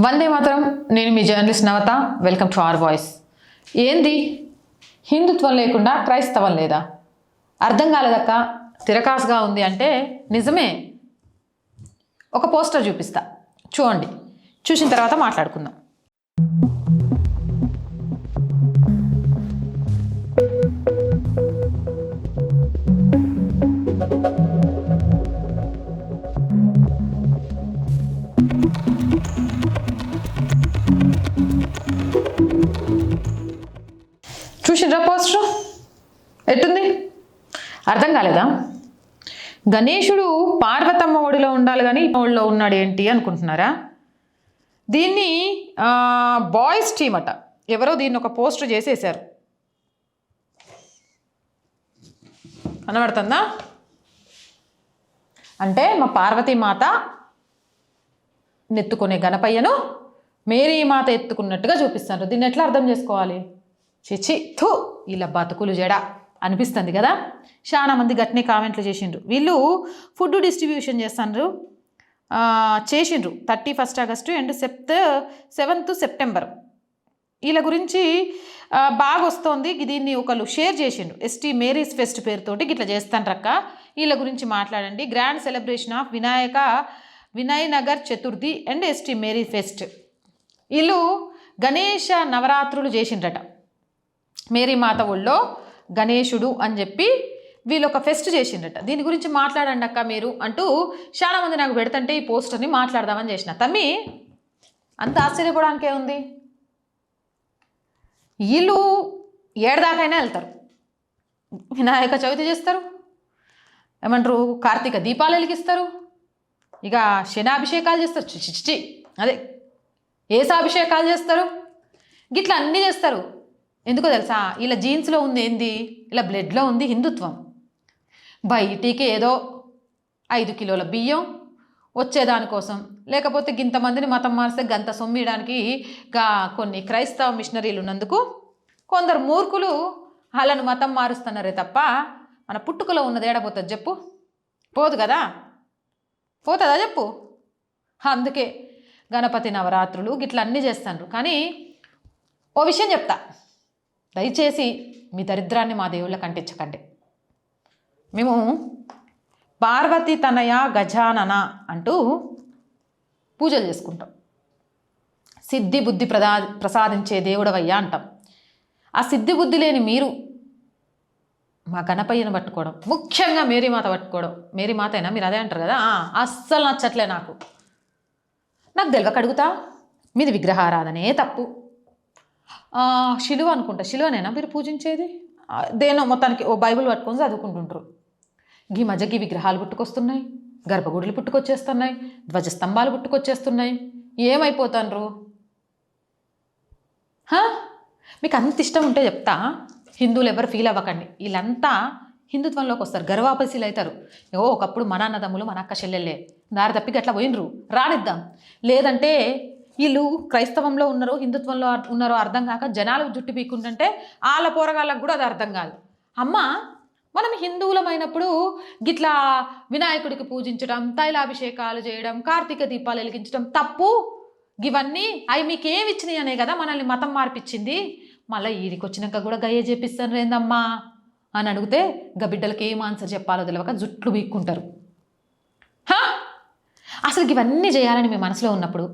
వందే మాత్రం నేను మీ journalist Navata welcome to R voice. ఏంది? హిందుత్వం లేకుండా క్రైస్తవం లేదా? అర్థం కాలేదక్క? తిరకాసుగా ఉంది అంటే నిజమే. ఒక పోస్టర్ చూపిస్తా. చూడండి. చూసిన తర్వాత మాట్లాడుకుందాం. చూసిండ్రా పోస్టర్ ఎట్టుంది? అర్థం కాలేదా? గణేశుడు పార్వతమ్మ ఒడిలో ఉండాలి కానీ ఒడిలో ఉన్నాడు ఏంటి అనుకుంటున్నారా? దీన్ని బాయ్స్ టీమ్ అట. ఎవరో దీన్ని ఒక పోస్టర్ చేసేసారు కనబడుతుందా? అంటే మా పార్వతీమాత నెత్తుకునే గణపయ్యను మేరీ మాత ఎత్తుకున్నట్టుగా చూపిస్తారు దీన్ని ఎట్లా అర్థం చేసుకోవాలి? చిచి థు ఇలా బతుకులు జడ అనిపిస్తుంది కదా? చాలా మంది గట్టినే కామెంట్లు చేసిండ్రు. వీళ్ళు ఫుడ్ డిస్ట్రిబ్యూషన్ చేస్తారు చేసిండ్రు. Thirty first August and సెప్త్ seventh September. వీళ్ళ గురించి బాగా వస్తోంది దీన్ని ఒకళ్ళు షేర్ చేసిండ్రు. ఎస్టీ మేరీస్ ఫెస్ట్ పేరుతోటి ఇట్లా చేస్తాండ్రక్క. వీళ్ళ గురించి మాట్లాడండి. Grand celebration of Vinayaka Vinayanagar Chaturthi and St Mary fest. వీళ్ళు గణేష నవరాత్రులు చేసిండ్రట. మేరీ ఊళ్ళో గణేశుడు అని చెప్పి వీళ్ళు ఒక ఫెస్ట్ చేసిండ్రట. దీని గురించి మాట్లాడండి అక్క మీరు అంటూ చాలామంది నాకు పెడుతుంటే ఈ పోస్టర్ని మాట్లాడదామని చేసిన. తమ్మి అంత ఆశ్చర్యపోవడానికే ఉంది? వీళ్ళు ఏడదాకైనా వెళ్తారు. వినాయక చవితి చేస్తారు. ఏమంటారు కార్తీక దీపాలు వెలిగిస్తారు. ఇక శనాభిషేకాలు చేస్తారు. చి చి, అదే ఏసాభిషేకాలు చేస్తారు. గిట్లా అన్నీ చేస్తారు. ఎందుకో తెలుసా? ఇలా జీన్స్లో ఉంది ఏంది? ఇలా బ్లడ్లో ఉంది హిందుత్వం. బయటికి ఏదో ఐదు కిలోల బియ్యం వచ్చేదానికోసం. లేకపోతే గింతమందిని మతం మారిస్తే గంత సొమ్మియడానికి గా కొన్ని క్రైస్తవ మిషనరీలు ఉన్నందుకు కొందరు మూర్ఖులు వాళ్ళను మతం మారుస్తున్నారే తప్ప మన పుట్టుకలో ఉన్నది ఏడపోతుంది చెప్పు? పోదు కదా? పోతుందా చెప్పు? అందుకే గణపతి నవరాత్రులు గిట్ల అన్నీ చేస్తాను కానీ ఓ విషయం చెప్తా. దయచేసి మీ దరిద్రాన్ని మా దేవుళ్ళకి అంటించకండి. మేము పార్వతి తనయ గజానన అంటూ పూజలు చేసుకుంటాం. సిద్ధి బుద్ధి ప్రదా ప్రసాదించే దేవుడవయ్యా అంటాం. ఆ సిద్ధి బుద్ధి లేని మీరు మా గణపయ్యను పట్టుకోవడం ముఖ్యంగా మేరీమాత పట్టుకోవడం మేరీమాతైనా? మీరు అదే అంటారు కదా? అస్సలు నచ్చట్లే నాకు. నాకు తెలియక అడుగుతా మీది విగ్రహారాధనే తప్పు. శిలువ అనుకుంటా. శిలువనేనా? మీరు పూజించేది? దేనో మొత్తానికి ఓ బైబిల్ పట్టుకొని చదువుకుంటుంటారు ఈ మధ్యకి విగ్రహాలు పుట్టుకొస్తున్నాయి గర్భగుడులు పుట్టుకొచ్చేస్తున్నాయి ధ్వజస్తంభాలు పుట్టుకొచ్చేస్తున్నాయి. ఏమైపోతాన్రు? మీకు అంత ఇష్టం ఉంటే చెప్తా. హిందువులు ఎవరు ఫీల్ అవ్వకండి. వీళ్ళంతా హిందుత్వంలోకి వస్తారు గర్వాపసిలు అవుతారు ఓ ఒకప్పుడు మన అన్నదమ్ములు మన అక్క చెల్లెళ్ళే. దారి తప్పి అట్లా పోయినరు రానిద్దాం. లేదంటే వీళ్ళు క్రైస్తవంలో ఉన్నారో హిందుత్వంలో ఉన్నారో అర్థం కాక జనాలు జుట్టు పీక్కుంటుంటే వాళ్ళ పోరగాళ్ళకు కూడా అది అర్థం కాదు. అమ్మ మనం హిందువులమైనప్పుడు గిట్లా వినాయకుడికి పూజించడం తైలాభిషేకాలు చేయడం కార్తీక దీపాలు వెలిగించడం తప్పు. ఇవన్నీ అవి మీకేమి ఇచ్చినాయి అనే కదా మనల్ని మతం మార్పిచ్చింది. మళ్ళీ ఈడికి వచ్చినాక కూడా గయ్య చేపిస్తాను రేందమ్మా అని అడిగితే గబిడ్డలకి ఏం ఆన్సర్ చెప్పాలో తెలియక జుట్లు బీక్కుంటారు అసలు ఇవన్నీ చేయాలని మీ మనసులో ఉన్నప్పుడు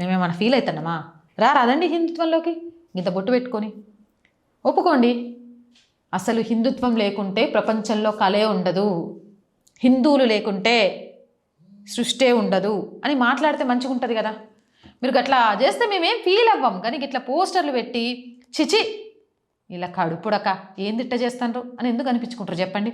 మేమేమైనా ఫీల్ అవుతున్నామా రా రాదండి హిందుత్వంలోకి? ఇంత బొట్టు పెట్టుకొని. ఒప్పుకోండి. అసలు హిందుత్వం లేకుంటే ప్రపంచంలో కలే ఉండదు. హిందువులు లేకుంటే సృష్టే ఉండదు. అని మాట్లాడితే మంచిగా ఉంటుంది కదా. మీరు గట్లా చేస్తే మేమేం ఫీల్ అవ్వం. కానీ ఇట్లా పోస్టర్లు పెట్టి చిచి ఇలా కడుపుడక ఏం తిట్ట చేస్తాండ్రు? అని ఎందుకు అనిపించుకుంటారు చెప్పండి?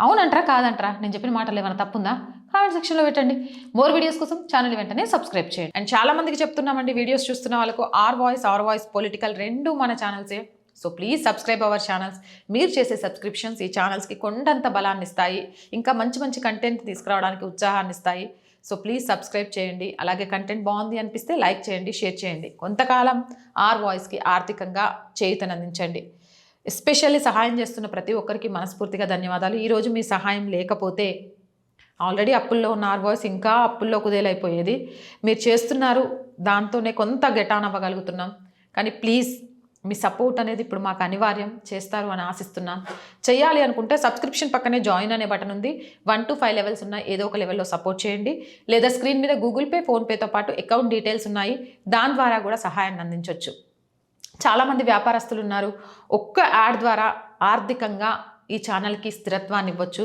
అవునంటారా కాదంటారా? నేను చెప్పిన మాటలు ఏమైనా తప్పుందా? కామెంట్ సెక్షన్లో పెట్టండి. మోర్ వీడియోస్ కోసం ఛానల్ వెంటనే సబ్స్క్రైబ్ చేయండి. అండ్ చాలా మందికి చెప్తున్నామండి వీడియోస్ చూస్తున్న వాళ్ళకు R voice R voice political రెండు మన ఛానల్సే so please subscribe our channels మీరు చేసే సబ్స్క్రిప్షన్స్ ఈ ఛానల్స్కి కొండంత బలాన్ని ఇస్తాయి. ఇంకా మంచి మంచి కంటెంట్ తీసుకురావడానికి ఉత్సాహాన్ని ఇస్తాయి. సో ప్లీజ్ సబ్స్క్రైబ్ చేయండి. అలాగే కంటెంట్ బాగుంది అనిపిస్తే లైక్ చేయండి షేర్ చేయండి. కొంతకాలం ఆర్ వాయిస్కి ఆర్థికంగా చేయుతనందించండి. ఎస్పెషల్లీ సహాయం చేస్తున్న ప్రతి ఒక్కరికి మనస్ఫూర్తిగా ధన్యవాదాలు. ఈరోజు మీ సహాయం లేకపోతే ఆల్రెడీ అప్పుల్లో ఉన్న ఆర్వాయిస్ ఇంకా అప్పుల్లో కుదేలైపోయేది. మీరు చేస్తున్నారు దాంతోనే కొంత గెటాన్ అవ్వగలుగుతున్నాం. కానీ ప్లీజ్ మీ సపోర్ట్ అనేది ఇప్పుడు మాకు అనివార్యం చేస్తారు అని ఆశిస్తున్నాను చేయాలి అనుకుంటే సబ్స్క్రిప్షన్ పక్కనే జాయిన్ అనే బటన్ ఉంది. వన్ టు ఫైవ్ లెవెల్స్ ఉన్నాయి ఏదో ఒక లెవెల్లో సపోర్ట్ చేయండి. లేదా స్క్రీన్ మీద గూగుల్ పే ఫోన్పేతో పాటు అకౌంట్ డీటెయిల్స్ ఉన్నాయి. దాని ద్వారా కూడా సహాయాన్ని అందించవచ్చు చాలామంది వ్యాపారస్తులు ఉన్నారు. ఒక్క యాడ్ ద్వారా ఆర్థికంగా ఈ ఛానల్కి స్థిరత్వాన్ని ఇవ్వచ్చు.